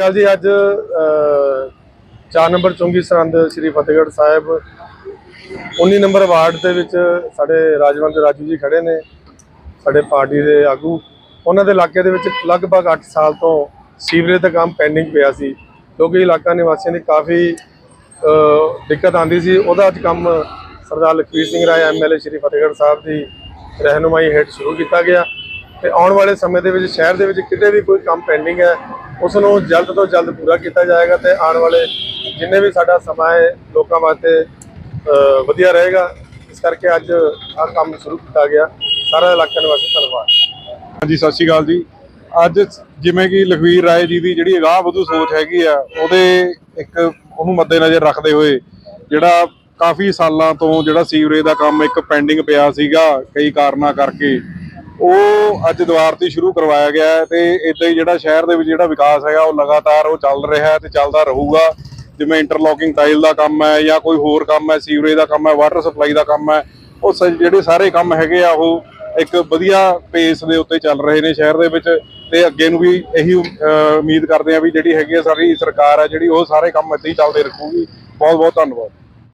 ਕੱਲ ਜੀ, ਅੱਜ 4 ਨੰਬਰ ਚੁੰਗੀ ਸਰੰਦ ਸ੍ਰੀ ਫਤਿਹਗੜ੍ਹ ਸਾਹਿਬ 19 ਨੰਬਰ ਵਾਰਡ ਦੇ ਵਿੱਚ ਸਾਡੇ ਰਾਜਵੰਤ ਰਾਜੂ ਜੀ ਖੜੇ ਨੇ, ਸਾਡੇ ਪਾਰਟੀ ਦੇ ਆਗੂ। ਉਹਨਾਂ ਦੇ ਇਲਾਕੇ ਦੇ ਵਿੱਚ ਲਗਭਗ 8 ਸਾਲ ਤੋਂ ਸੀਵਰੇਜ ਦਾ ਕੰਮ ਪੈਂਡਿੰਗ ਪਿਆ ਸੀ ਕਿਉਂਕਿ ਇਲਾਕਾ ਨਿਵਾਸੀਆਂ ਦੀ ਕਾਫੀ ਦਿੱਕਤ ਆਂਦੀ ਸੀ। ਉਹਦਾ ਅੱਜ ਕੰਮ ਸਰਦਾਰ ਲਖਵੀਰ ਸਿੰਘ ਰਾਏ ਐਮਐਲਏ ਸ੍ਰੀ ਫਤਿਹਗੜ੍ਹ ਸਾਹਿਬ ਦੀ ਰਹਿਨੁਮਾਈ ਹੇਠ ਸ਼ੁਰੂ ਕੀਤਾ ਗਿਆ। ਤੇ ਆਉਣ ਵਾਲੇ ਸਮੇਂ ਦੇ ਵਿੱਚ, ਸ਼ਹਿਰ ਦੇ ਵਿੱਚ ਕਿਤੇ ਵੀ ਕੋਈ ਕੰਮ ਪੈਂਡਿੰਗ ਹੈ ਉਸ ਨੂੰ ਜਲਦ ਤੋਂ ਜਲਦ ਪੂਰਾ ਕੀਤਾ ਜਾਏਗਾ ਤੇ ਆਉਣ ਵਾਲੇ ਜਿੰਨੇ ਵੀ ਸਾਡਾ ਸਮਾਂ ਹੈ ਲੋਕਾਂ ਵਾਸਤੇ ਵਧੀਆ ਰਹੇਗਾ। ਇਸ ਕਰਕੇ ਅੱਜ ਆਹ ਕੰਮ ਸ਼ੁਰੂ ਕੀਤਾ ਗਿਆ। ਸਾਰਾ ਇਲਾਕਾ ਨਿਵਾਸੀ ਧੰਨਵਾਦ। ਹਾਂਜੀ, ਸਤਿ ਸ਼੍ਰੀ ਅਕਾਲ ਜੀ। ਅੱਜ ਜਿਵੇਂ ਕਿ ਲਖਵੀਰ ਰਾਏ ਜੀ ਦੀ ਜਿਹੜੀ ਅਗਾਹ ਵਧੂ ਸੋਚ ਹੈਗੀ ਆ, ਉਹਦੇ ਇੱਕ ਉਹਨੂੰ ਮੱਦੇਨਜ਼ਰ ਰੱਖਦੇ ਹੋਏ ਜਿਹੜਾ ਕਾਫੀ ਸਾਲਾਂ ਤੋਂ ਜਿਹੜਾ ਸੀਵਰੇਜ ਦਾ ਕੰਮ ਇੱਕ ਪੈਂਡਿੰਗ ਪਿਆ ਸੀਗਾ, ਕਈ ਕਾਰਨਾਂ ਕਰਕੇ ਉਹ ਅੱਜ ਦੁਆਰ ਤੇ ਸ਼ੁਰੂ ਕਰਵਾਇਆ ਗਿਆ ਹੈ ਤੇ ਇਦਾਂ ਹੀ ਜਿਹੜਾ ਸ਼ਹਿਰ ਦੇ ਵਿੱਚ ਜਿਹੜਾ ਵਿਕਾਸ ਹੈਗਾ, ਉਹ ਲਗਾਤਾਰ ਉਹ ਚੱਲ ਰਿਹਾ ਹੈ ਤੇ ਚੱਲਦਾ ਰਹੂਗਾ। ਜਿਵੇਂ ਇੰਟਰਲੋਕਿੰਗ ਟਾਈਲ ਦਾ ਕੰਮ ਹੈ ਜਾਂ ਕੋਈ ਹੋਰ ਕੰਮ ਹੈ ਸੀਵਰੇਜ ਦਾ ਕੰਮ ਹੈ ਵਾਟਰ ਸਪਲਾਈ ਦਾ ਕੰਮ ਹੈ, ਉਹ ਸ- ਜਿਹੜੇ ਸਾਰੇ ਕੰਮ ਹੈਗੇ ਆ, ਉਹ ਇੱਕ ਵਧੀਆ ਪੇਸ ਦੇ ਉੱਤੇ ਚੱਲ ਰਹੇ ਨੇ ਸ਼ਹਿਰ ਦੇ ਵਿੱਚ ਤੇ ਅੱਗੇ ਨੂੰ ਵੀ ਇਹੀ ਉਮੀਦ ਕਰਦੇ ਆ ਵੀ ਜਿਹੜੀ ਹੈਗੀ ਆ ਸਾਡੀ ਸਰਕਾਰ ਹੈ, ਜਿਹੜੀ ਉਹ ਸਾਰੇ ਕੰਮ ਏਦਾਂ ਹੀ ਚੱਲਦੇ ਰੱਖੂਗੀ। ਬਹੁਤ ਬਹੁਤ ਧੰਨਵਾਦ।